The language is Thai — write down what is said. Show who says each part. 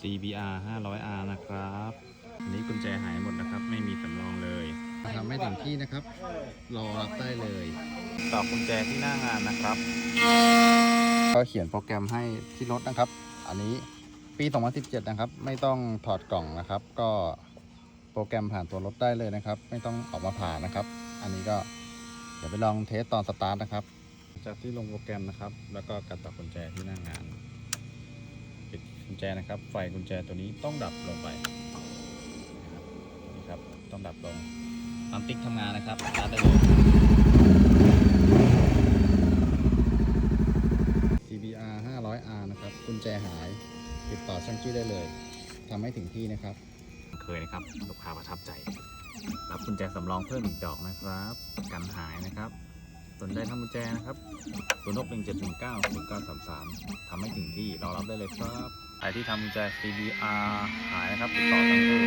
Speaker 1: CBR 500R นะครับอันนี้กุญแจหายหมดนะครับ ไม่มีสำรองเลย
Speaker 2: ทำไม่ถึงที่นะครับ รอรับได้เลย
Speaker 1: ตอกกุญแจที่หน้างานนะครับ
Speaker 2: ก็เขียนโปรแกรมให้ที่รถนะครับ อันนี้ปี 2017 นะครับ ไม่ต้องถอดกล่องนะครับ ก็โปรแกรมผ่านตัวรถได้เลยนะครับ ไม่ต้องออกมาผ่านะครับ อันนี้ก็เดี๋ยวไปลองเทสตอนสตาร์ทนะครับ
Speaker 1: จากที่ลงโปรแกรมนะครับ แล้วก็การต่อกุญแจที่หน้างานปิดกุญ แจนะครับ ไฟกุญแจตัวนี้ต้องดับลงไปนะครับนี่ครับต้องดับลงตามติ๊กทำงานนะครับตาร์ทได้เลย
Speaker 2: CBR 500R นะครับกุญแจหายติดต่อช่างจี้ได้เลยทำให้ถึงที่นะครับ
Speaker 1: เคยนะครับลูกค้าประทับใจ รับกุญแจสำรองเพิ่มอีกดอกนะครับ กันหายนะครับสนใจทำกุญแจนะครับศูนกหนึ่งเจ็ดหนึ่งเก้าศูนย์เก้าสามสามทำให้ถึงที่รอรับได้เลยครับ ใครที่ทำกุญแจ CBR หายนะครับติดต่อทางเบอร์